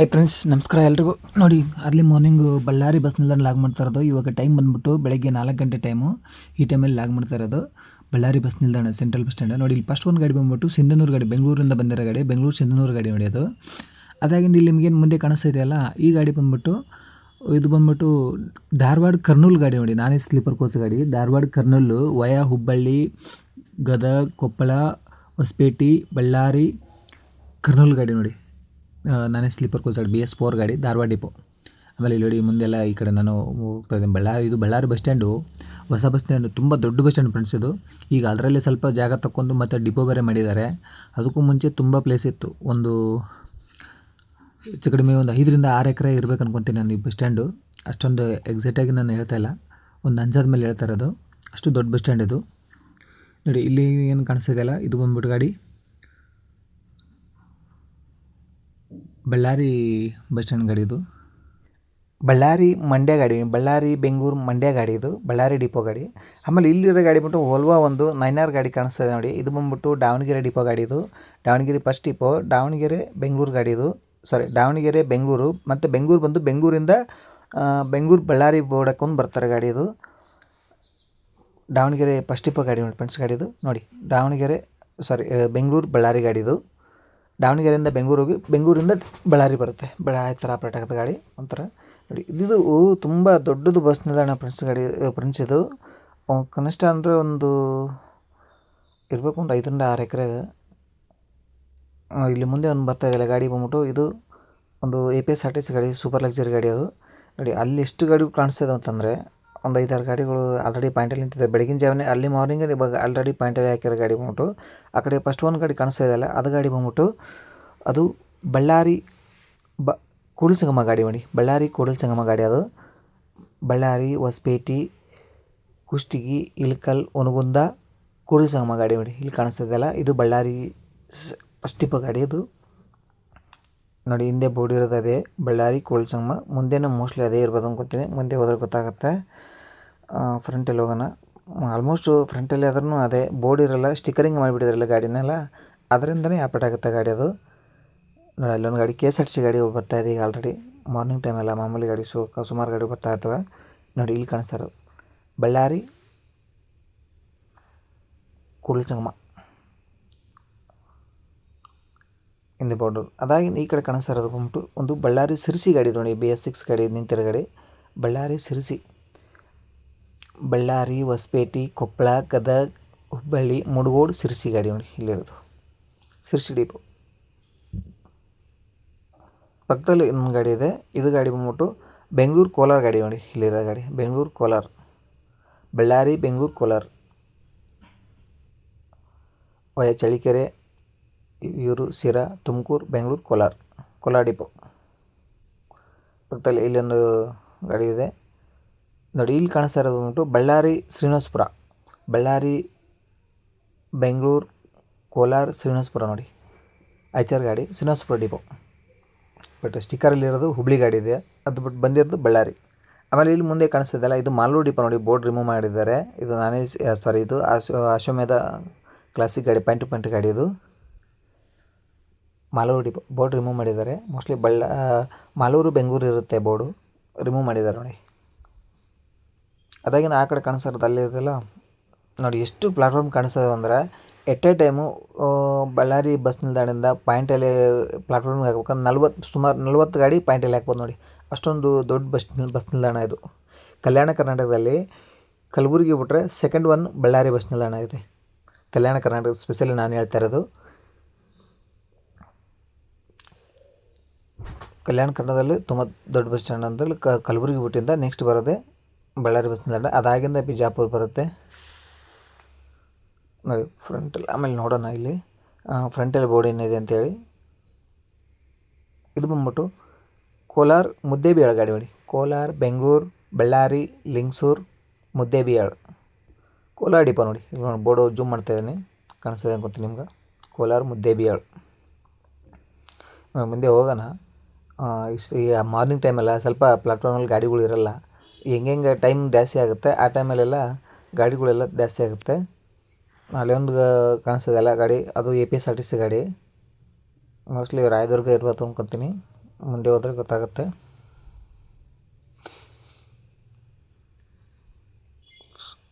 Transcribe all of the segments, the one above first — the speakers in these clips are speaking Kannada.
ಐ ಫ್ರೆಂಡ್ಸ್ ನಮಸ್ಕಾರ ಎಲ್ರಿಗೂ. ನೋಡಿ ಅರ್ಲಿ ಮಾರ್ನಿಂಗು ಬಳ್ಳಾರಿ ಬಸ್ ನಿಲ್ದಾಣ ಲಾಗ್ ಮಾಡ್ತಾ ಇರೋದು. ಇವಾಗ ಟೈಮ್ ಬಂದ್ಬಿಟ್ಟು ಬೆಳಗ್ಗೆ ನಾಲ್ಕು ಗಂಟೆ ಟೈಮು ಈ ಟೈಮಲ್ಲಿ ಲಾಗ್ ಮಾಡ್ತಾ ಇರೋದು. ಬಳ್ಳಾರಿ ಬಸ್ ನಿಲ್ದಾಣ ಸೆಂಟ್ರಲ್ ಬಸ್ ಸ್ಟ್ಯಾಂಡ್ ನೋಡಿ, ಇಲ್ಲಿ ಫಸ್ಟ್ ಒಂದು ಗಾಡಿ ಬಂದ್ಬಿಟ್ಟು ಸಿಂಧನೂರು ಗಾಡಿ, ಬೆಂಗಳೂರಿಂದ ಬಂದಿರೋ ಗಾಡಿ, ಬೆಂಗಳೂರು ಸಿಂಧನೂರು ಗಾಡಿ ನೋಡಿ ಅದು. ಅದಾಗಿಂದ ಇಲ್ಲಿ ನಿಮಗೇನು ಮುಂದೆ ಕಾಣಿಸ್ತಾ ಇದೆಯಲ್ಲ ಈ ಗಾಡಿ ಬಂದ್ಬಿಟ್ಟು, ಇದು ಬಂದ್ಬಿಟ್ಟು ಧಾರವಾಡ ಕರ್ನೂಲ್ ಗಾಡಿ ನೋಡಿ. ನಾನೇ ಸ್ಲೀಪರ್ ಕೋಚ್ ಗಾಡಿ. ಧಾರವಾಡ ಕರ್ನೂಲು, ವಯಾ, ಹುಬ್ಬಳ್ಳಿ, ಗದಗ, ಕೊಪ್ಪಳ, ಹೊಸಪೇಟೆ, ಬಳ್ಳಾರಿ, ಕರ್ನೂಲ್ ಗಾಡಿ ನೋಡಿ. ನಾನೇ sleeper coach B S four ಗಾಡಿ, ಧಾರವಾಡ ಡಿಪೋ ಆಮೇಲೆ ಇಲ್ಲಿ ನೋಡಿ ಮುಂದೆಲ್ಲ ಈ ಕಡೆ ನಾನು ಹೋಗ್ತಾ ಬಳ್ಳಾರಿ ಇದು ಬಳ್ಳಾರಿ ಬಸ್ ಸ್ಟ್ಯಾಂಡು ಹೊಸ ಬಸ್ ಸ್ಟ್ಯಾಂಡು ತುಂಬ ದೊಡ್ಡ ಬಸ್ ಸ್ಟ್ಯಾಂಡ್ ಫ್ರೆಂಡ್ಸ್ ಇದು. ಈಗ ಅದರಲ್ಲಿ ಸ್ವಲ್ಪ ಜಾಗ ತಗೊಂಡು ಮತ್ತು ಡಿಪೋ ಬೇರೆ ಮಾಡಿದ್ದಾರೆ. ಅದಕ್ಕೂ ಮುಂಚೆ ತುಂಬ ಪ್ಲೇಸ್ ಇತ್ತು. ಒಂದು ಹೆಚ್ಚು ಕಡಿಮೆ ಒಂದು ಐದರಿಂದ ಆರು ಎಕರೆ ಇರಬೇಕು ಅನ್ಕೊತೀನಿ ನಾನು ಈ ಬಸ್ ಸ್ಟ್ಯಾಂಡು ಅಷ್ಟೊಂದು ಎಕ್ಸಾಕ್ಟಾಗಿ ನಾನು ಹೇಳ್ತಾ ಇಲ್ಲ. ಒಂದು ಅಂಜಾದ ಮೇಲೆ ಹೇಳ್ತಾ ಇರೋದು. ಅಷ್ಟು ದೊಡ್ಡ ಬಸ್ ಸ್ಟ್ಯಾಂಡ್ ಇದು. ನೋಡಿ, ಇಲ್ಲಿ ಏನು ಕಾಣಿಸ್ತಿದೆಯಲ್ಲ ಇದು ಬಂದ್ಬಿಟ್ಟು ಗಾಡಿ. ಬಳ್ಳಾರಿ ಬಸ್ ಸ್ಟ್ಯಾಂಡ್ ಗಾಡಿ ಇದು? ಬಳ್ಳಾರಿ ಮಂಡ್ಯ ಗಾಡಿ, ಬಳ್ಳಾರಿ, ಬೆಂಗಳೂರು ಮಂಡ್ಯ ಗಾಡಿ ಇದು, ಬಳ್ಳಾರಿ ಡಿಪೋ ಗಾಡಿ. ಆಮೇಲೆ ಇಲ್ಲಿರೋ ಗಾಡಿ ಬಿಟ್ಟು ಓಲ್ವಾ ಒಂದು ನೈನಾರ್ ಗಾಡಿ ಕಾಣಿಸ್ತದೆ ನೋಡಿ. ಇದು ಬಂದ್ಬಿಟ್ಟು ದಾವಣಗೆರೆ ಡಿಪೋ ಗಾಡಿ ಇದು. ದಾವಣಗೆರೆ ಫಸ್ಟ್ ಡಿಪೋ, ದಾವಣಗೆರೆ, ಬೆಂಗಳೂರು ಗಾಡಿ ಇದು. ಸಾರಿ ದಾವಣಗೆರೆ, ಬೆಂಗಳೂರು ಮತ್ತು ಬೆಂಗಳೂರು ಬಂದು ಬೆಂಗಳೂರಿಂದ ಬೆಂಗಳೂರು ಬಳ್ಳಾರಿ ಬೋರ್ಡಕ್ಕೊಂದು ಬರ್ತಾರೆ ಗಾಡಿ ಇದು. ದಾವಣಗೆರೆ ಫಸ್ಟ್ ಡಿಪೋ ಗಾಡಿ ನೋಡಿ ಫ್ರೆಂಡ್ಸ್ ಗಾಡಿ ಇದು. ನೋಡಿ, ದಾವಣಗೆರೆ ಸಾರಿ ಬೆಂಗಳೂರು ಬಳ್ಳಾರಿ ಗಾಡಿ ಇದು. ದಾವಣಗೆರೆಯಿಂದ ಬೆಂಗಳೂರಿಗೆ, ಬೆಂಗಳೂರಿಂದ ಬಳ್ಳಾರಿ ಬರುತ್ತೆ. ಬಳ್ಳಾರಿ ಥರ ಆಪ್ರೇಟ್ ಗಾಡಿ ಒಂಥರ. ನೋಡಿ ಇದು ತುಂಬ ದೊಡ್ಡದು ಬಸ್ ನಿಲ್ದಾಣ ಫ್ರೆಂಡ್ಸ್ ಗಾಡಿ, ಫ್ರೆಂಡ್ಸ್ ಇದು. ಕನಿಷ್ಠ ಅಂದರೆ ಒಂದು ಇರಬೇಕು ಒಂದು ಐದರಿಂದ ಆರು ಎಕರೆ. ಇಲ್ಲಿ ಮುಂದೆ ಒಂದು ಬರ್ತಾ ಇದೆಯಲ್ಲ ಗಾಡಿ ಬಂದ್ಬಿಟ್ಟು, ಇದು ಒಂದು A P S R T C ಗಾಡಿ ಸೂಪರ್ ಲಕ್ಸರಿ ಗಾಡಿ ಅದು. ನೋಡಿ, ಅಲ್ಲಿ ಎಷ್ಟು ಗಾಡಿ ಕಾಣಿಸ್ತದೆ ಅಂತಂದರೆ ಒಂದು ಐದಾರು ಗಾಡಿಗಳು ಆಲ್ರೆಡಿ ಪಾಯಿಂಟಲ್ಲಿ ನಿಂತಿದೆ. ಬೆಳಗಿನ ಜಾವನೆ ಅಲ್ಲಿ ಮಾರ್ನಿಂಗ್ ಇವಾಗ ಆಲ್ರೆಡಿ ಪಾಯಿಂಟಲ್ಲಿ ಹಾಕಿರೋ ಗಾಡಿ ಬಂದ್ಬಿಟ್ಟು, ಆ ಕಡೆ ಫಸ್ಟ್ ಒಂದು ಗಾಡಿ ಕಾಣಿಸ್ತಾ ಇದೆಯಲ್ಲ ಅದು ಗಾಡಿ ಬಂದ್ಬಿಟ್ಟು ಅದು ಬಳ್ಳಾರಿ ಬ, ಕೂಡಲ ಸಂಗಮ ಗಾಡಿ ಮಾಡಿ ಬಳ್ಳಾರಿ ಕೂಡಲ ಸಂಗಮ ಗಾಡಿ ಅದು. ಬಳ್ಳಾರಿ, ಹೊಸಪೇಟೆ, ಕುಷ್ಟಗಿ ಇಲ್ಕಲ್ ಒನಗುಂದ ಕೂಡಲ ಸಂಗಮ ಗಾಡಿ ನೋಡಿ ಇಲ್ಲಿ ಕಾಣಿಸ್ತಾ ಇದೆಯಲ್ಲ ಇದು ಬಳ್ಳಾರಿ ಫಸ್ಟ್ ಟಿಪ್ಪ ಗಾಡಿ ಇದು ನೋಡಿ, ಹಿಂದೆ ಬೋರ್ಡ್ ಇರೋದು ಅದೇ. ಬಳ್ಳಾರಿ ಕೂಡಲ ಸಂಗಮ ಮುಂದೆನೂ ಮೋಸ್ಟ್ಲಿ ಅದೇ ಇರ್ಬೋದು ಅನ್ಕೋತೀನಿ. ಮುಂದೆ ಹೋದ್ರೆ ಗೊತ್ತಾಗುತ್ತೆ. ಫ್ರಂಟಲ್ಲಿ ಹೋಗೋಣ. ಆಲ್ಮೋಸ್ಟು ಫ್ರಂಟಲ್ಲಿ ಆದ್ರೂ ಅದೇ. ಬೋರ್ಡ್ ಇರಲ್ಲ ಸ್ಟಿಕರಿಂಗ್ ಮಾಡಿಬಿಟ್ಟಿದ್ರಲ್ಲ ಗಾಡಿನೆಲ್ಲ ಅದರಿಂದನೇ ಆಪರೇಟ್ ಆಗುತ್ತೆ ಗಾಡಿ ಅದು. ನೋಡಿ, ಅಲ್ಲೊಂದು ಗಾಡಿ ಕೆ ಎಸ್ ಆರ್ ಸಿ ಗಾಡಿ ಬರ್ತಾ ಇದೆ ಈಗ ಆಲ್ರೆಡಿ ಮಾರ್ನಿಂಗ್ ಟೈಮೆಲ್ಲ ಮಾಮೂಲಿ ಗಾಡಿ ಸು ಸುಮಾರು ಗಾಡಿ ಬರ್ತಾ ಇರ್ತವೆ. ನೋಡಿ, ಇಲ್ಲಿ ಕಾಣಿಸ್ತಾರೆ ಬಳ್ಳಾರಿ ಕೂಡಲ ಹಿಂದೆ ಬಾರ್ಡರ್ ಅದಾಗಿ ಈ ಕಡೆ ಕಾಣಿಸ್ತಾ ಇರೋದು ಬಂದ್ಬಿಟ್ಟು ಒಂದು ಬಳ್ಳಾರಿ ಸಿರಿಸಿ ಗಾಡಿ ನೋಡಿ ಬಿ ಎಸ್ ಸಿಕ್ಸ್ ಗಾಡಿ ನಿಂತಿರೋ ಗಾಡಿ ಬಳ್ಳಾರಿ ಸಿರಿಸಿ. ಬಳ್ಳಾರಿ, ಹೊಸಪೇಟೆ, ಕೊಪ್ಪಳ, ಗದಗ, ಹುಬ್ಬಳ್ಳಿ, ಮುಡಗೋಡು ಸಿರಿಸಿ ಗಾಡಿ ನೋಡಿ ಇಲ್ಲಿರೋದು ಸಿರಿಸಿ ಡಿಪೋ ಪಕ್ಕದಲ್ಲಿ ಇನ್ನೊಂದು ಗಾಡಿ ಇದೆ. ಇದು ಗಾಡಿ ಬಂದ್ಬಿಟ್ಟು ಬೆಂಗಳೂರು ಕೋಲಾರ ಗಾಡಿ ನೋಡಿ ಇಲ್ಲಿರೋ ಗಾಡಿ. ಬೆಂಗಳೂರು ಕೋಲಾರ. ಬಳ್ಳಾರಿ, ಬೆಂಗಳೂರು ಕೋಲಾರ. ವಯ ಚಳಿಕೆರೆ ಇವರು ಸಿರಾ ತುಮಕೂರು ಬೆಂಗಳೂರು ಕೋಲಾರ ಕೋಲಾರ ಡಿಪೋ ಪಕ್ಕದಲ್ಲಿ ಇಲ್ಲೊಂದು ಗಾಡಿ ಇದೆ ನೋಡಿ ಇಲ್ಲಿ ಕಾಣಿಸ್ತಾ ಇರೋದು ಬಂದ್ಬಿಟ್ಟು ಬಳ್ಳಾರಿ ಶ್ರೀನಿವಾಸಪುರ ಬಳ್ಳಾರಿ ಬೆಂಗಳೂರು ಕೋಲಾರ ಶ್ರೀನಿವಾಸಪುರ ನೋಡಿ ಐಚಾರ್ ಗಾಡಿ ಶ್ರೀನಿವಾಸಪುರ ಡಿಪೋ ಬಟ್ ಸ್ಟಿಕ್ಕರಲ್ಲಿರೋದು ಹುಬ್ಳಿ ಗಾಡಿ ಇದೆ ಅದು ಬಿಟ್ಟು ಬಂದಿರೋದು ಬಳ್ಳಾರಿ ಆಮೇಲೆ ಇಲ್ಲಿ ಮುಂದೆ ಕಾಣಿಸ್ತಿದ್ದಲ್ಲ ಇದು ಮಾಲೂರು ಡಿಪೋ ನೋಡಿ ಬೋರ್ಡ್ ರಿಮೂವ್ ಮಾಡಿದ್ದಾರೆ ಇದು ನಾನೇ ಸಾರಿ ಇದು ಅಶೋ ಅಶ್ವಮೇಧ ಕ್ಲಾಸಿಕ್ ಗಾಡಿ ಪ್ಯಾಂಟ್ ಪಾಯಿಂಟ್ ಗಾಡಿ ಇದು ಮಾಲೂರು ಡಿಪೋ ಬೋರ್ಡ್ ರಿಮೂವ್ ಮಾಡಿದ್ದಾರೆ. ಮೋಸ್ಟ್ಲಿ ಬಳ್ಳ ಮಾಲೂರು, ಬೆಂಗಳೂರು ಇರುತ್ತೆ ಬೋರ್ಡು. ರಿಮೂವ್ ಮಾಡಿದ್ದಾರೆ ನೋಡಿ. ಅದಾಗಿಂದ ಆ ಕಡೆ ಕಾಣಿಸ್ತಿರೋದು ಅಲ್ಲಿ ನೋಡಿ, ಎಷ್ಟು ಪ್ಲಾಟ್ಫಾರ್ಮ್ ಕಾಣಿಸ್ತದೆ ಅಂದರೆ at a time Ballari bus ನಿಲ್ದಾಣದಿಂದ ಪಾಯಿಂಟಲ್ಲಿ ಪ್ಲಾಟ್ಫಾರ್ಮ್ಗೆ ಹಾಕ್ಬೇಕಂದ್ರೆ ನಲ್ವತ್ತು ಸುಮಾರು ನಲ್ವತ್ತು ಗಾಡಿ ಪಾಯಿಂಟಲ್ಲಿ ಹಾಕ್ಬೋದು ನೋಡಿ. ಅಷ್ಟೊಂದು ದೊಡ್ಡ ಬಸ್ ಬಸ್ ನಿಲ್ದಾಣ ಇದು. ಕಲ್ಯಾಣ ಕರ್ನಾಟಕದಲ್ಲಿ ಕಲಬುರಗಿ ಬಿಟ್ಟರೆ ಸೆಕೆಂಡ್ ಒನ್ ಬಳ್ಳಾರಿ ಬಸ್ ನಿಲ್ದಾಣ ಇದೆ. ಕಲ್ಯಾಣ ಕರ್ನಾಟಕ ಸ್ಪೆಷಲಿ ನಾನು ಹೇಳ್ತಾ ಇರೋದು. ಕಲ್ಯಾಣ ಕನ್ನಡದಲ್ಲಿ ತುಂಬ ದೊಡ್ಡ ಬಸ್ ಸ್ಟ್ಯಾಂಡ್ ಅಂದರೆ ಕಲಬುರಗಿ ಬಿಟ್ಟಿಂದ ನೆಕ್ಸ್ಟ್ ಬರೋದೆ ಬಳ್ಳಾರಿ ಬಸ್ ನಿಲ್ದಾಣ ಅದಾಗಿಂದ ಬಿಜಾಪುರ ಬರುತ್ತೆ. ನೋಡಿ ಫ್ರಂಟಲ್ಲಿ ಆಮೇಲೆ ನೋಡೋಣ ಇಲ್ಲಿ. ಫ್ರಂಟಲ್ಲಿ ಬೋರ್ಡ್ ಏನಿದೆ ಅಂತೇಳಿ. ಇದು ಬಂದ್ಬಿಟ್ಟು ಕೋಲಾರ ಮುದ್ದೇಬಿಹಾಳ್ ಗಾಡಿ ಮಾಡಿ ಕೋಲಾರ, ಬೆಂಗಳೂರು, ಬಳ್ಳಾರಿ, ಲಿಂಗಸೂರು ಮುದ್ದೇಬಿಹಾಳ್ ಕೋಲಾರ ಡಿಪೋ ನೋಡಿ. ಇಲ್ಲಿ ಬೋರ್ಡು ಜೂಮ್ ಮಾಡ್ತಾ ಇದ್ದೀನಿ. ಕಾಣಿಸ್ತಿದೆ ಗೊತ್ತಿ ನಿಮ್ಗೆ. ಕೋಲಾರ ನಾವು ಮುಂದೆ ಹೋಗೋಣ. ಇಷ್ಟು ಈ ಮಾರ್ನಿಂಗ್ ಟೈಮೆಲ್ಲ ಸ್ವಲ್ಪ ಪ್ಲಾಟ್ಫಾರ್ಮಲ್ಲಿ ಗಾಡಿಗಳು ಇರಲ್ಲ. ಹೆಂಗೆ ಹೆಂಗೆ ಟೈಮ್ ಜಾಸ್ತಿ ಆಗುತ್ತೆ, ಆ ಟೈಮಲ್ಲೆಲ್ಲ ಗಾಡಿಗಳೆಲ್ಲ ಜಾಸ್ತಿ ಆಗುತ್ತೆ. ಅಲ್ಲಿ ಒಂದು ಕಾಣಿಸ್ತದಲ್ಲ ಗಾಡಿ, ಅದು A P S R T C ಗಾಡಿ. ಮೋಸ್ಟ್ಲಿ ರಾಯದುರ್ಗ ಇರ್ಬೋದು ಅನ್ಕೊತೀನಿ ಮುಂದೆ ಹೋದ್ರೆ ಗೊತ್ತಾಗುತ್ತೆ.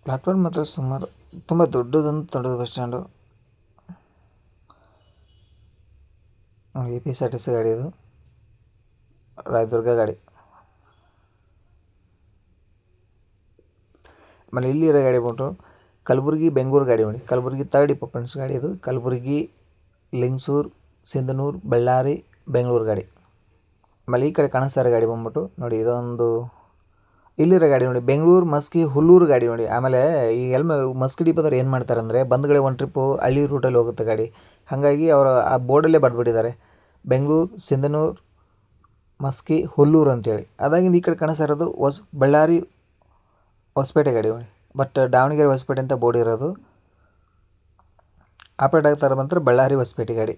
ಪ್ಲಾಟ್ಫಾರ್ಮ್ ಮಾತ್ರ ಸುಮಾರು, ತುಂಬ ದೊಡ್ಡದಂತ ದೊಡ್ಡದು bus stand A P S R T C ಗಾಡಿ ಇದು. ರಾಯದುರ್ಗ ಗಾಡಿ. ಆಮೇಲೆ ಇಲ್ಲಿರೋ ಗಾಡಿ ಬಂತು ಕಲಬುರ್ಗಿ, ಬೆಂಗಳೂರು ಗಾಡಿ ಮಾಡಿ. ಕಲಬುರ್ಗಿ ತರ್ಡ್ ಫ್ರೆಂಡ್ಸ್ ಗಾಡಿ ಅದು. ಕಲಬುರ್ಗಿ, ಲಿಂಗ್ಸೂರು, ಸಿಂಧನೂರು, ಬಳ್ಳಾರಿ, ಬೆಂಗಳೂರು ಗಾಡಿ. ಆಮೇಲೆ ಈ ಕಡೆ ಕಾಣಿಸ್ತಾರೆ ಗಾಡಿ ಬಂದ್ಬಿಟ್ಟು ನೋಡಿ ಇದೊಂದು ಇಲ್ಲಿರೋ ಗಾಡಿ ನೋಡಿ. ಬೆಂಗಳೂರು, ಮಸ್ಕಿ, ಹುಲ್ಲೂರು ಗಾಡಿ ನೋಡಿ. ಆಮೇಲೆ ಈ ಎಲ್ಮ, ಮಸ್ಕಿ ಡಿಪೋದವ್ರು ಏನು ಮಾಡ್ತಾರೆ ಅಂದರೆ ಬಂದ್ಗಡೆ ಒಂದು ಟ್ರಿಪ್ಪು ಹಳ್ಳಿ ರೂಟಲ್ಲಿ ಹೋಗುತ್ತೆ ಗಾಡಿ. ಹಾಗಾಗಿ ಅವರು ಆ ಬೋರ್ಡಲ್ಲೇ ಬರೆದ್ಬಿಟ್ಟಿದ್ದಾರೆ. ಬೆಂಗಳೂರು, ಸಿಂಧನೂರು ಮಸ್ಕಿ ಹುಲ್ಲೂರು ಅಂತೇಳಿ. ಅದಾಗಿಂದ ಈ ಕಡೆ ಕಾಣಿಸ್ತಾ ಇರೋದು ಹೊಸ, ಬಳ್ಳಾರಿ ಹೊಸಪೇಟೆ ಗಾಡಿ ಬಟ್ ದಾವಣಗೆರೆ ಹೊಸಪೇಟೆ ಅಂತ ಬೋರ್ಡ್ ಇರೋದು. ಆಪರೇಟ್ ಆಗ್ತಾರೆ ಬಂದರೆ ಬಳ್ಳಾರಿ ಹೊಸಪೇಟೆ ಗಾಡಿ.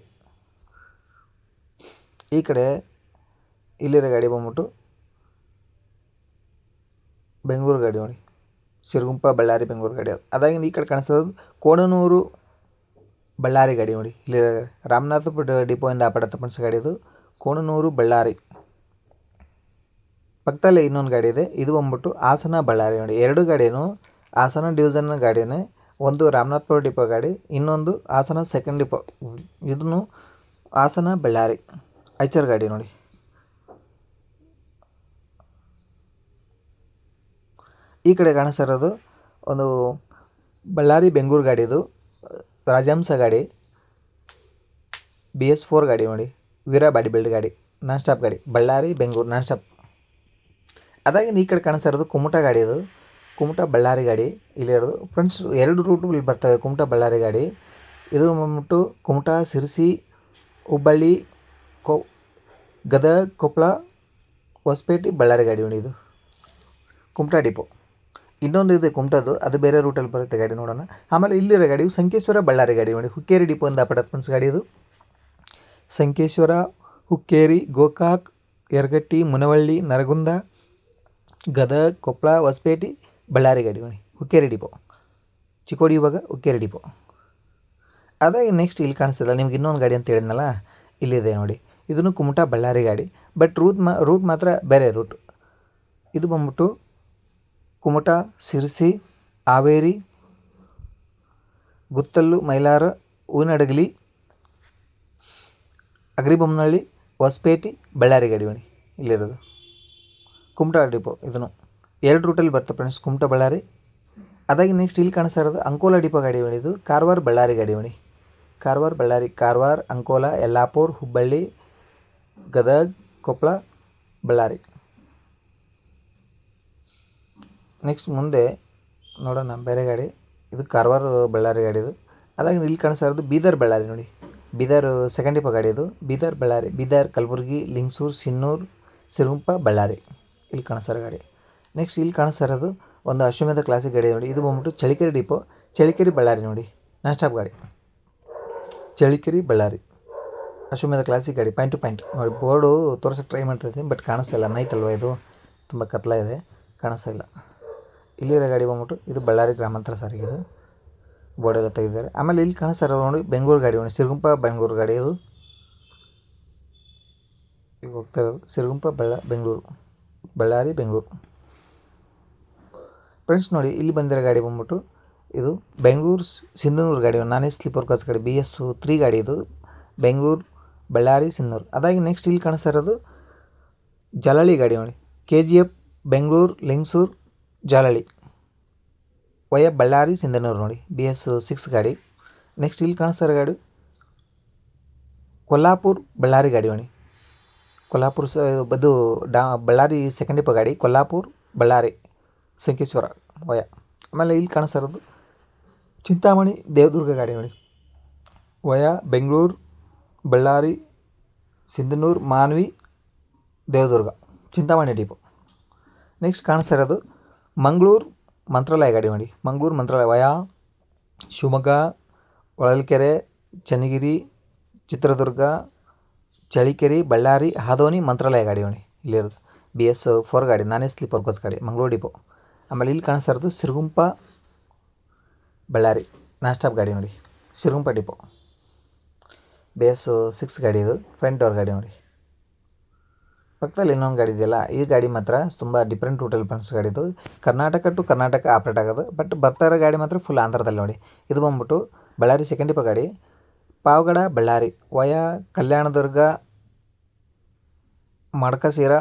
ಈ ಕಡೆ ಇಲ್ಲಿರೋ ಗಾಡಿ ಬಂದ್ಬಿಟ್ಟು ಬೆಂಗಳೂರು ಗಾಡಿ ನೋಡಿ ಸಿರುಗುಂಪ ಬಳ್ಳಾರಿ, ಬೆಂಗಳೂರು ಗಾಡಿ ಅದು. ಅದಾಗಿಂದ ಈ ಕಡೆ ಕಾಣಿಸೋದು ಕೋಣನೂರು ಬಳ್ಳಾರಿ ಗಾಡಿ ನೋಡಿ ಇಲ್ಲಿ ರಾಮನಾಥಪುರ ಡಿಪೋಯಿಂದ ಆಪಡತ್ತ ಪನ್ಸ್ ಗಾಡಿ ಅದು ಕೋಣನೂರು ಬಳ್ಳಾರಿ. ಪಕ್ಕದಲ್ಲೇ ಇನ್ನೊಂದು ಗಾಡಿ ಇದೆ. ಇದು ಬಂದ್ಬಿಟ್ಟು ಹಾಸನ ಬಳ್ಳಾರಿ ನೋಡಿ. ಎರಡು ಗಾಡಿನೂ ಹಾಸನ ಡಿವಿಷನ್ ಗಾಡಿನೇ, ಒಂದು ರಾಮನಾಥ್ಪುರ ಡಿಪೋ ಗಾಡಿ, ಇನ್ನೊಂದು ಹಾಸನ ಸೆಕೆಂಡ್ ಡಿಪೋ. ಇದನ್ನು ಹಾಸನ ಬಳ್ಳಾರಿ, ಐಚರ್ ಗಾಡಿ ನೋಡಿ. ಈ ಕಡೆ ಕಾಣಿಸ್ತಾ ಇರೋದು ಒಂದು ಬಳ್ಳಾರಿ ಬೆಂಗಳೂರು ಗಾಡಿ ಇದು. ರಾಜಹಂಸ ಗಾಡಿ ಬಿ ಎಸ್ ಫೋರ್ ಗಾಡಿ ನೋಡಿ. ವೀರ ಬಾಡಿ ಬಿಲ್ಡ್ ಗಾಡಿ ನಾನ್ ಸ್ಟಾಪ್ ಗಾಡಿ. ಬಳ್ಳಾರಿ, ಬೆಂಗಳೂರು ನಾನ್ ಸ್ಟಾಪ್ ಅದಾಗಿ ಈ ಕಡೆ ಕಾಣಿಸ್ತಾ ಇರೋದು ಕುಮಟ ಗಾಡಿ ಅದು. ಕುಮಟ ಬಳ್ಳಾರಿ ಗಾಡಿ. ಇಲ್ಲಿ ಇರೋದು ಫ್ರೆಂಡ್ಸ್ ಎರಡು ರೂಟು ಇಲ್ಲಿ ಬರ್ತವೆ. ಕುಮಟ ಬಳ್ಳಾರಿ ಗಾಡಿ. ಇದು ಬಂದ್ಬಿಟ್ಟು ಕುಮಟ, ಸಿರಿಸಿ, ಹುಬ್ಬಳ್ಳಿ, ಕೊ ಗದಗ ಕೊಪ್ಪಳ ಹೊಸಪೇಟೆ, ಬಳ್ಳಾರಿ ಗಾಡಿ ನೋಡಿ ಇದು. ಕುಮಟಾ ಡಿಪೋ ಇನ್ನೊಂದು ಇದೆ ಕುಮಟದು. ಅದು ಬೇರೆ ರೂಟಲ್ಲಿ ಬರುತ್ತೆ ಗಾಡಿ ನೋಡೋಣ. ಆಮೇಲೆ ಇಲ್ಲಿರೋ ಗಾಡಿ ಸಂಕೇಶ್ವರ ಬಳ್ಳಾರಿ ಗಾಡಿ ನೋಡಿ. ಹುಕ್ಕೇರಿ ಡಿಪೋ ಅಂತ ಫ್ರೆಂಡ್ಸ್ ಗಾಡಿ ಇದು. ಸಂಕೇಶ್ವರ, ಹುಕ್ಕೇರಿ, ಗೋಕಾಕ್, ಯರಗಟ್ಟಿ, ಮುನವಳ್ಳಿ, ನರಗುಂದ ಗದಗ ಕೊಪ್ಪಳ ಹೊಸಪೇಟೆ ಬಳ್ಳಾರಿ ಗಾಡಿ ನೋಡಿ ಹುಕ್ಕೇರಿ ಡಿಪೋ ಚಿಕ್ಕೋಡಿ ಇವಾಗ ಹುಕ್ಕೇರಿ ಡಿಪೋ ಅದೇ ನೆಕ್ಸ್ಟ್ ಇಲ್ಲಿ ಕಾಣಿಸ್ತಿಲ್ಲ ನಿಮ್ಗೆ ಇನ್ನೊಂದು ಗಾಡಿ ಅಂತ ಹೇಳಿದ್ನಲ್ಲ, ಇಲ್ಲಿದೆ ನೋಡಿ. ಇದನ್ನು ಕುಮಟಾ ಬಳ್ಳಾರಿ ಗಾಡಿ ಬಟ್ ರೂಟ್ ಮಾ ರೂಟ್ ಮಾತ್ರ ಬೇರೆ ರೂಟ್ ಇದು ಬಂದ್ಬಿಟ್ಟು ಕುಮಟಾ, ಸಿರ್ಸಿ, ಹಾವೇರಿ, ಗುತ್ತಲ್ಲು, ಮೈಲಾರ ಹೂನಡಗಲಿ ಅಗ್ರಿಬೊಮ್ಮನಹಳ್ಳಿ, ಹೊಸಪೇಟೆ, ಬಳ್ಳಾರಿ ಗಾಡಿ ನೋಡಿ ಇಲ್ಲಿರೋದು. ಕುಮಟಾ ಡಿಪೋ ಇದನ್ನು. ಎರಡು ರೂಟಲ್ಲಿ ಬರ್ತದೆ ಫ್ರೆಂಡ್ಸ್ ಕುಮಟಾ ಬಳ್ಳಾರಿ. ಅದಾಗಿ ನೆಕ್ಸ್ಟ್ ಇಲ್ಲಿ ಕಾಣಿಸ್ತಾ ಇರೋದು ಅಂಕೋಲಾ ಡಿಪೋ ಗಾಡಿ ಇದು ಕಾರವಾರ ಬಳ್ಳಾರಿ ಗಾಡಿ ನೋಡಿ ಕಾರವಾರ ಬಳ್ಳಾರಿ, ಕಾರವಾರ, ಅಂಕೋಲಾ, ಯಲ್ಲಾಪುರ್, ಹುಬ್ಬಳ್ಳಿ, ಗದಗ ಕೊಪ್ಪಳ ಬಳ್ಳಾರಿ. ನೆಕ್ಸ್ಟ್ ಮುಂದೆ ನೋಡೋಣ ಬೇರೆ ಗಾಡಿ. ಇದು ಕಾರವಾರ, ಬಳ್ಳಾರಿ ಗಾಡಿ ಇದು. ಅದಾಗಿ ಇಲ್ಲಿ ಕಾಣಿಸ್ತಾ ಇರೋದು ಬೀದರ್ ಬಳ್ಳಾರಿ ನೋಡಿ. ಬೀದರ್ ಸೆಕೆಂಡ್ ಡಿಪೋ ಗಾಡಿ ಇದು. ಬೀದರ್ ಬಳ್ಳಾರಿ, ಬೀದರ್, ಕಲಬುರ್ಗಿ, ಲಿಂಗ್ಸೂರು, ಸಿನ್ನೂರು, ಸಿರುಗುಂಪ, ಬಳ್ಳಾರಿ. ಇಲ್ಲಿ ಕಾಣಿಸ್ತಾ ಇರೋ ಗಾಡಿ. ನೆಕ್ಸ್ಟ್ ಇಲ್ಲಿ ಕಾಣಿಸ್ತಾ ಇರೋದು ಒಂದು ಅಶ್ವಮೇಧ ಕ್ಲಾಸಿಕ್ ಗಾಡಿ ನೋಡಿ. ಇದು ಬಂದ್ಬಿಟ್ಟು ಚಳಿಕೆರೆ ಡಿಪೋ ಚಳಿಕೆರೆ ಬಳ್ಳಾರಿ ನೋಡಿ. ನಾನ್ ಸ್ಟಾಪ್ ಗಾಡಿ. ಚಳಿಕೆರೆ ಬಳ್ಳಾರಿ. ಅಶ್ವಮೇಧ ಕ್ಲಾಸಿಕ್ ಗಾಡಿ ಪಾಯಿಂಟ್ ಟು ಪಾಯಿಂಟ್ ನೋಡಿ ಬೋರ್ಡು ತೋರ್ಸೋಕ್ಕೆ ಟ್ರೈ ಮಾಡ್ತಿದ್ದೀನಿ ಬಟ್ ಕಾಣಿಸ್ತಾ ಇಲ್ಲ ನೈಟ್ ಅಲ್ವಾ ಇದು? ತುಂಬ ಕತ್ಲ ಇದೆ. ಕಾಣಿಸ್ತಾ ಇಲ್ಲ ಇಲ್ಲಿರೋ ಗಾಡಿ ಬಂದ್ಬಿಟ್ಟು ಇದು ಬಳ್ಳಾರಿ ಗ್ರಾಮಾಂತರ ಸಾರಿಗೆ ಇದು. ಬೋರ್ಡೆಲ್ಲ ತೆಗೆದಿದ್ದಾರೆ. ಆಮೇಲೆ ಇಲ್ಲಿ ಕಾಣಿಸ್ತಾ ಇರೋದು ನೋಡಿ, ಬೆಂಗಳೂರು ಗಾಡಿ ನೋಡಿ. ಸಿರುಗುಂಪ ಬೆಂಗಳೂರು ಗಾಡಿ ಇದು. ಈಗ ಹೋಗ್ತಾ ಇರೋದು ಸಿರುಗುಂಪ ಬಳ್ಳ ಬೆಂಗಳೂರು. ಬಳ್ಳಾರಿ, ಬೆಂಗಳೂರು. ಫ್ರೆಂಡ್ಸ್ ನೋಡಿ, ಇಲ್ಲಿ ಬಂದಿರೋ ಗಾಡಿ ಬಂದ್ಬಿಟ್ಟು ಇದು ಬೆಂಗಳೂರು ಸಿಂಧನೂರು ಗಾಡಿ, ನಾನೇ ಸ್ಲೀಪರ್ ಕೋಚ್ ಗಾಡಿ, ಬಿ ಎಸ್ ತ್ರೀ ಗಾಡಿ ಇದು. ಬೆಂಗಳೂರು, ಬಳ್ಳಾರಿ, ಸಿಂಧನೂರು. ಅದಾಗಿ ನೆಕ್ಸ್ಟ್ ಇಲ್ಲಿ ಕಾಣಿಸ್ತಾ ಇರೋದು ಜಲಳಿ ಗಾಡಿ ನೋಡಿ. K G F, Bengaluru, Lingsugur, Jalahalli. Via Ballari, Sindhanur ನೋಡಿ. ಬಿ ಎಸ್ ಸಿಕ್ಸ್ ಗಾಡಿ. ನೆಕ್ಸ್ಟ್ ಇಲ್ಲಿ ಕಾಣಿಸ್ತಾ ಗಾಡಿ ಕೊಲ್ಲಾಪುರ್, ಬಳ್ಳಾರಿ ಗಾಡಿ ನೋಡಿ. ಕೊಲ್ಲಾಪುರ ಸ ಬದು ಡಾ, ಬಳ್ಳಾರಿ ಸೆಕೆಂಡ್ ಡಿಪೋ ಗಾಡಿ, ಕೊಲ್ಲಾಪುರ್, ಬಳ್ಳಾರಿ ಸಂಕೇಶ್ವರ ವಯ ಆಮೇಲೆ ಇಲ್ಲಿ ಕಾಣಿಸ್ತಾ ಇರೋದು ಚಿಂತಾಮಣಿ ದೇವದುರ್ಗ ಗಾಡಿ ನೋಡಿ. Via Bengaluru, Ballari, Sindhanur, Manvi, Devadurga, Chintamani depot next ಕಾಣಿಸ್ತಾ ಇರೋದು ಮಂಗಳೂರು ಮಂತ್ರಾಲಯ ಗಾಡಿ ನೋಡಿ. ಮಂಗಳೂರು ಮಂತ್ರಾಲಯ, ವಯ, ಶಿವಮೊಗ್ಗ, ಹೊಳಲ್ಕೆರೆ, ಚನ್ನಗಿರಿ, ಚಿತ್ರದುರ್ಗ ಚಳಿಕೆರೆ ಬಳ್ಳಾರಿ, ಹಾದೋನಿ, ಮಂತ್ರಾಲಯ ಗಾಡಿ ನೋಡಿ ಇಲ್ಲಿರೋದು ಬಿ ಎಸ್ ಫೋರ್ ಗಾಡಿ, ನಾನೇ ಸ್ಲೀಪರ್ ಬಸ್ ಗಾಡಿ, ಮಂಗಳೂರು ಡಿಪೋ ಆಮೇಲೆ ಇಲ್ಲಿ ಕಾಣಿಸ್ತಾ ಇರೋದು ಸಿರುಗುಂಪ, ಬಳ್ಳಾರಿ. ನಾನ್ ಸ್ಟಾಪ್ ಗಾಡಿ ನೋಡಿ. Siruguppa depot B S six ಗಾಡಿ ಇದು ಫ್ರಂಟ್ ಡೋರ್ ಗಾಡಿ ನೋಡಿ. ಪಕ್ಕದಲ್ಲಿ ಇನ್ನೊಂದು ಗಾಡಿ ಇದೆಯಲ್ಲ, ಈ ಗಾಡಿ ಮಾತ್ರ ತುಂಬ ಡಿಫ್ರೆಂಟ್ ರೂಟಲ್ಲಿ ಫ್ರೆಂಡ್ಸ್ ಗಾಡಿದು ಕರ್ನಾಟಕ ಟು ಕರ್ನಾಟಕ ಆಪ್ರೇಟ್ ಆಗೋದು ಬಟ್ ಬರ್ತಾ ಇರೋ ಗಾಡಿ ಮಾತ್ರ ಫುಲ್ ಆಂಧ್ರದಲ್ಲಿ ನೋಡಿ. ಇದು ಬಂದ್ಬಿಟ್ಟು ಬಳ್ಳಾರಿ ಸೆಕೆಂಡ್ ಡಿಪೋ ಗಾಡಿ. ಪಾವಗಡ, ಬಳ್ಳಾರಿ. ವಯಾ ಕಲ್ಯಾಣದುರ್ಗ, ಮಡ್ಕಸೀರ,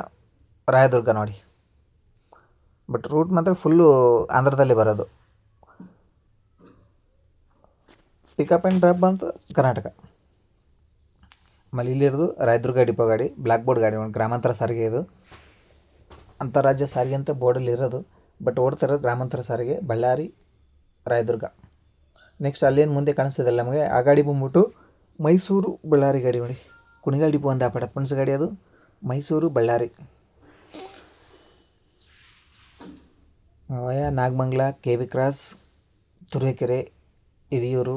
ರಾಯದುರ್ಗ ನೋಡಿ. ಬಟ್ ರೂಟ್ ಮಾತ್ರ ಫುಲ್ಲು ಆಂಧ್ರದಲ್ಲಿ ಬರೋದು. ಪಿಕಪ್ ಆ್ಯಂಡ್ ಡ್ರಾಪ್ ಬಂತು ಕರ್ನಾಟಕ. ಆಮೇಲೆ ಇಲ್ಲಿರೋದು ರಾಯದುರ್ಗ ಡಿಪೋ ಗಾಡಿ ಬ್ಲ್ಯಾಕ್ ಬೋರ್ಡ್ ಗಾಡಿ, ಒಂದು ಗ್ರಾಮಾಂತರ ಸಾರಿಗೆ ಇದು. ಅಂತಾರಾಜ್ಯ ಸಾರಿಗೆ ಅಂತ ಬೋರ್ಡಲ್ಲಿ ಇರೋದು. ಬಟ್ ಓಡ್ತಾ ಇರೋದು ಗ್ರಾಮಾಂತರ ಸಾರಿಗೆ, ಬಳ್ಳಾರಿ, ರಾಯದುರ್ಗ. ನೆಕ್ಸ್ಟ್ ಅಲ್ಲೇನು ಮುಂದೆ ಕಾಣಿಸ್ತದಲ್ಲ ನಮಗೆ? ಆ ಗಾಡಿ ಬಂದ್ಬಿಟ್ಟು ಮೈಸೂರು ಬಳ್ಳಾರಿ ಗಾಡಿ ನೋಡಿ. ಕುಣಿಗಲ್ ಡಿಪೋ ಅಂತ ಪಡ ಪಣಸ ಗಾಡಿ ಅದು. Mysuru Ballari. ಅವಯ Nagamangala, K V cross Turuvekere Hiriyur,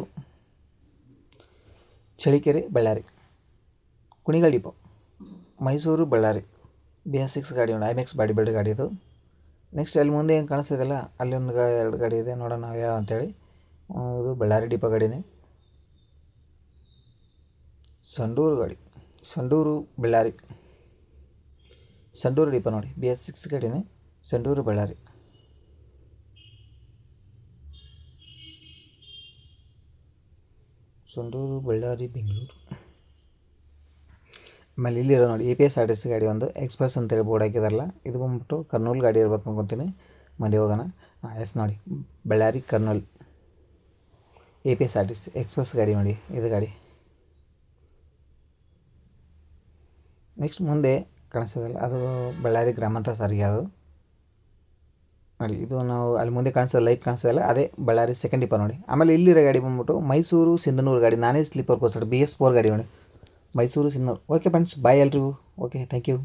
Challakere, Ballari. Kunigal depot. Mysuru Ballari. B S six ಗಾಡಿ ನೋಡಿ. ಐಮೆಕ್ಸ್ ಬಾಡಿ ಬಿಲ್ಡ್ ಗಾಡಿ ಅದು ನೆಕ್ಸ್ಟ್ ಅಲ್ಲಿ ಮುಂದೆ ಏನು ಕಾಣಿಸ್ತಿದೆಯಲ್ಲ ಅಲ್ಲಿ? ಒಂದು ಎರಡು ಗಾಡಿ ಇದೆ ನೋಡೋಣ ಯಾವ ಅಂತೇಳಿ. ಇದು ಬಳ್ಳಾರಿ ಡಿಪ ಗಾಡಿನೇ. ಸಂಡೂರು ಗಾಡಿ. ಸಂಡೂರು ಬಳ್ಳಾರಿ. ಸಂಡೂರು ಡಿಪ ನೋಡಿ ಬಿ ಎಸ್ ಸಿಕ್ಸ್ ಗಾಡಿನೇ, ಸಂಡೂರು ಬಳ್ಳಾರಿ. ಸಂಡೂರು ಬಳ್ಳಾರಿ, ಬೆಂಗಳೂರು. ಆಮೇಲೆ ಇಲ್ಲಿರೋ ನೋಡಿ A P S R T C ಗಾಡಿ ಒಂದು ಎಕ್ಸ್ಪ್ರೆಸ್ ಅಂತೇಳಿ ಬೋರ್ಡ್ ಹಾಕಿದಾರಲ್ಲ, ಇದು ಬಂದ್ಬಿಟ್ಟು ಕರ್ನೂಲ್ ಗಾಡಿ ಇರ್ಬೇಕು ಅನ್ಕೊತೀನಿ. ಮುಂದೆ ಹೋಗೋಣ. ಎಸ್ ನೋಡಿ, Ballari, Kurnool. A P S R T C express ಗಾಡಿ ನೋಡಿ, ಇದು ಗಾಡಿ. ನೆಕ್ಸ್ಟ್ ಮುಂದೆ ಕಾಣಿಸೋದಲ್ಲ, ಅದು ಬಳ್ಳಾರಿ ಗ್ರಾಮಾಂತರ ಸಾರಿಗೆ ಅದು ನೋಡಿ, ಇದು ನಾವು ಅಲ್ಲಿ ಮುಂದೆ ಕಾಣಿಸೋದು ಲೈಟ್ ಕಾಣಿಸೋದಲ್ಲ, ಅದೇ ಬಳ್ಳಾರಿ ಸೆಕೆಂಡ್ ಡಿಪೋ ನೋಡಿ. ಆಮೇಲೆ ಇಲ್ಲಿರೋ ಗಾಡಿ ಬಂದ್ಬಿಟ್ಟು ಮೈಸೂರು ಸಿಂಧನೂರು ಗಾಡಿ, ನಾನೇ sleeper coach B S four ಗಾಡಿ ನೋಡಿ. Mysuru Sindhanur. Okay friends bye ಎಲ್ರಿಗೂ. Okay thank you